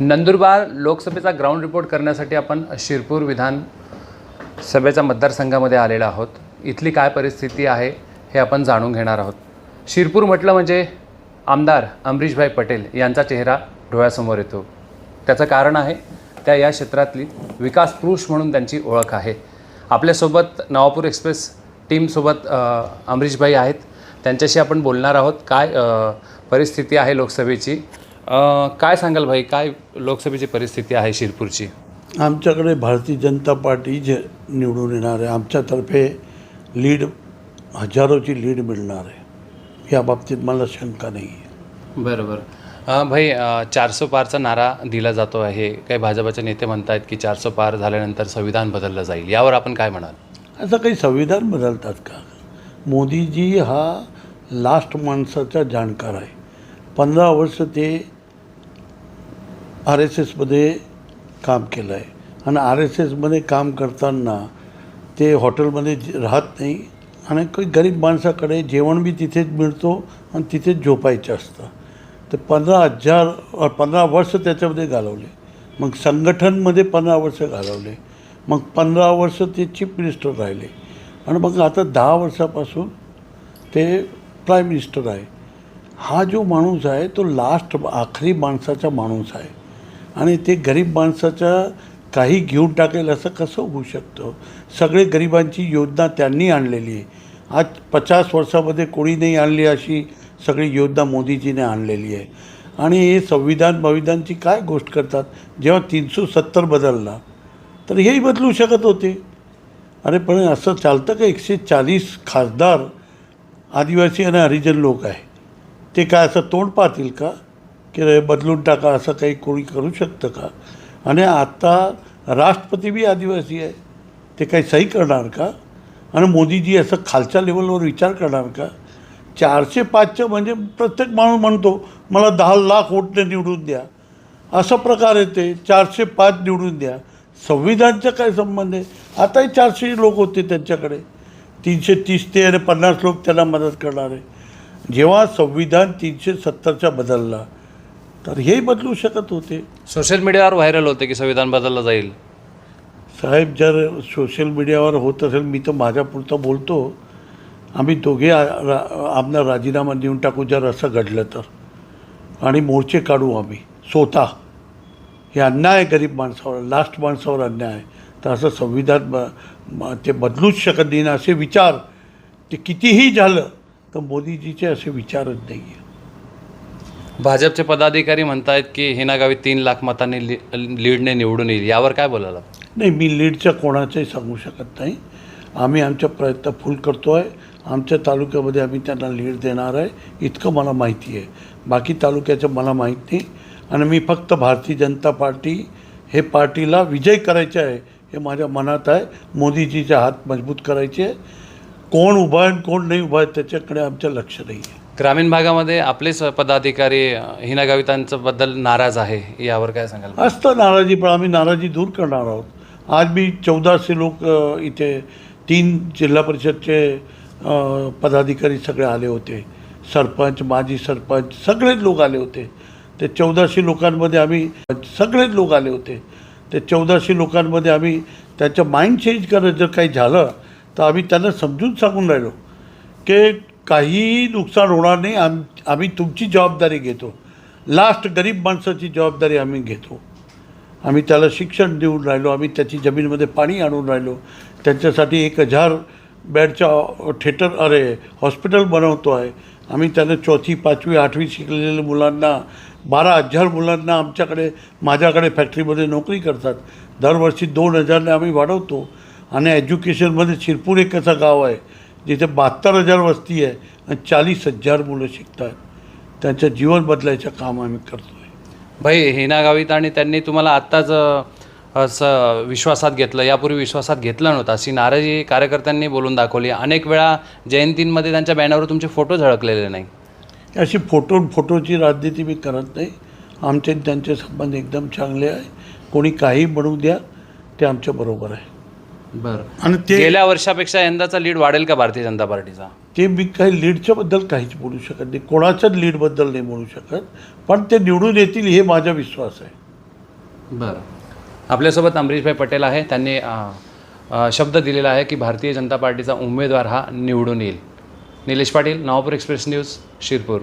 Nandurbar लोकसभेचा ground report करण्यासाठी आपण शिरपूर विधान सभेच्या मतदारसंघामध्ये आलेलो आहोत. इथली काय परिस्थिती आहे हे आपण जाणून घेणार आहोत. शिरपूर म्हटलं म्हणजे आमदार अमरीशभाई पटेल यांचा चेहरा डोळ्यासमोर येतो. त्याचं कारण आहे त्या या क्षेत्रातली विकास पुरुष म्हणून त्यांची ओळख आहे. आपल्यासोबत नवापूर एक्सप्रेस टीमसोबत अमरीशभाई आहेत. त्यांच्याशी आपण बोलणार आहोत. काय परिस्थिती आहे लोकसभेची? काय सांगाल भाई? काय लोकसभेची परिस्थिती आहे शिरपूरची? आमच्याकडे भारतीय जनता पार्टी जे निवडून येणार आहे आमच्यातर्फे लीड हजारोची लीड मिळणार आहे. या बाबतीत मला शंका नाही आहे. बरं बरं अ, भाई चारसो पारचा नारा दिला जातो आहे. काही भाजपाचे नेते म्हणतात की चारसो पार झाल्यानंतर संविधान बदललं जाईल. यावर आपण काय म्हणाल? असं काही संविधान बदलतात का? मोदीजी हा लास्ट माणसाचा जाणकार आहे. पंधरा वर्ष ते आर एस एसमध्ये काम केलं आहे आणि आर एस एसमध्ये काम करताना ते हॉटेलमध्ये राहत नाही आणि काही गरीब माणसाकडे जेवण बी तिथेच मिळतो आणि तिथेच झोपायचं असतं. तर पंधरा हजार पंधरा वर्ष त्याच्यामध्ये घालवले. मग संघटनमध्ये पंधरा वर्ष घालवले. मग पंधरा वर्ष ते चीफ मिनिस्टर राहिले. आणि मग आता दहा वर्षापासून ते प्राईम मिनिस्टर आहे. हा जो माणूस आहे तो लास्ट आखरी माणसाचा माणूस आहे. आणि ते गरीब माणसाचा काही घेऊन टाकेल असं कसं होऊ शकतं? सगळे गरिबांची योजना त्यांनी आणलेली आहे. आज पचास वर्षामध्ये कोणी नाही आणली अशी सगळी योजना मोदीजीने आणलेली आहे. आणि हे संविधान संविधानची काय गोष्ट करतात? जेव्हा तीनशे सत्तर बदलला तर हेही बदलू शकत होते. अरे पण असं चालतं का? एकशे चाळीस खासदार आदिवासी आणि हरिजन लोक आहे. ते काय असं तोंड पाहतील का? की रे बदलून टाका असं काही कोणी करू शकतं का? आणि आत्ता राष्ट्रपती बी आदिवासी आहे. ते काही सही करणार का? आणि मोदीजी असं खालच्या लेवलवर विचार करणार का? चारशे पाचचं म्हणजे प्रत्येक माणूस म्हणतो मला दहा लाख वोटने निवडून द्या. असा प्रकार येते चारशे पाच निवडून द्या. संविधानचा काय संबंध आहे? आताही चारशे लोक होते त्यांच्याकडे. तीनशे तीस ते आणि पन्नास लोक त्यांना मदत करणार. आहे जेव्हा संविधान तीनशे सत्तरचा बदलला तर हेही बदलू शकत होते. सोशल मीडियावर व्हायरल होते की संविधान बदललं जाईल? साहेब जर सोशल मीडियावर होत असेल मी तर माझ्यापुरतं बोलतो. आम्ही दोघे आमना राजीनामा देऊन टाकू जर असं घडलं तर. आणि मोर्चे काढू आम्ही स्वतः. हे अन्याय आहे गरीब माणसावर लास्ट माणसावर अन्याय. आहे तर असं संविधान ते बदलूच शकत नाही. ना असे विचार ते कितीही झालं तर मोदीजीचे असे विचारच नाही आहे भाजपचे पदाधिकारी म्हणतायत की हिना गावी तीन लाख मतांनी ली लीडने निवडून येईल. यावर काय बोलायला? नाही मी लीडच्या कोणाचंही सांगू शकत नाही. आम्ही आमचा प्रयत्न फुल करतो आहे आमच्या तालुक्यामध्ये आम्ही त्यांना लीड देणार आहे. इतकं मला माहिती आहे. बाकी तालुक्याचं मला माहीत नाही. आणि मी फक्त भारतीय जनता पार्टी हे पार्टीला विजय करायचे आहे हे माझ्या मनात आहे. मोदीजीचे हात मजबूत करायचे. कोण उभा आहे आणि कोण नाही उभा आहे त्याच्याकडे आमचं लक्ष नाही आहे. ग्रामीण भागामध्ये आपलेच पदाधिकारी हिना गावितांचं नाराज आहे यावर काय सांगाल? असतं नाराजी पण आम्ही नाराजी दूर करणार आहोत. आज मी चौदाशे लोक इथे तीन जिल्हा परिषदचे पदाधिकारी सगळे आले होते. सरपंच माजी सरपंच सगळेच लोक आले होते. ते चौदाशे लोकांमध्ये आम्ही सगळेच लोक आले होते. ते चौदाशे लोकांमध्ये आम्ही त्यांचं माइंड चेंज करत जर काही झालं तर आम्ही त्यांना समजून सांगून राहिलो की काहीही नुकसान होणार नाही. आम आम्ही तुमची जबाबदारी घेतो. लास्ट गरीब माणसाची जबाबदारी आम्ही घेतो. आम्ही त्याला शिक्षण देऊन राहिलो. आम्ही त्याची जमीनमध्ये पाणी आणून राहिलो. त्यांच्यासाठी एक हजार बेडच्या थिएटर अरे हॉस्पिटल बनवतो आहे. आम्ही त्यांना चौथी पाचवी आठवी शिकलेल्या मुलांना बारा हजार मुलांना आमच्याकडे माझ्याकडे फॅक्टरीमध्ये नोकरी करतात. दरवर्षी दोन हजारने आम्ही वाढवतो. आणि एज्युकेशनमध्ये शिरपूर एक असं गाव आहे. जिथे बहात्तर हजार वस्ती आहे आणि चाळीस हजार मुलं शिकतात त्यांचं जीवन बदलायचं काम आम्ही करतो आहे भाई हिना गावित आणि त्यांनी तुम्हाला आत्ताच असं विश्वासात घेतलं. यापूर्वी विश्वासात घेतलं नव्हतं. अशी नाराजी कार्यकर्त्यांनी बोलून दाखवली. अनेक वेळा जयंतींमध्ये त्यांच्या बॅनरवर तुमचे फोटो झळकलेले नाही. अशी फोटो फोटोची राजनीती मी करत नाही. आमचे त्यांचे संबंध एकदम चांगले आहे. कोणी काही म्हणू द्या ते आमच्या बरोबर आहे. बरं. आणि ते गेल्या वर्षापेक्षा यंदाचा लीड वाढेल का भारतीय जनता पार्टीचा? ते मी काही लीडच्या बद्दल काहीच बोलू शकत नाही. कोणाच्याच लीडबद्दल नाही बोलू शकत. पण ते निवडून येतील हे माझा विश्वास आहे. बरं. आपल्यासोबत अमरीशभाई पटेल आहे. त्यांनी अ, अ, शब्द दिलेला आहे की भारतीय जनता पार्टीचा उमेदवार हा निवडून येईल. Nilesh Patil Navapur express news Shirpur.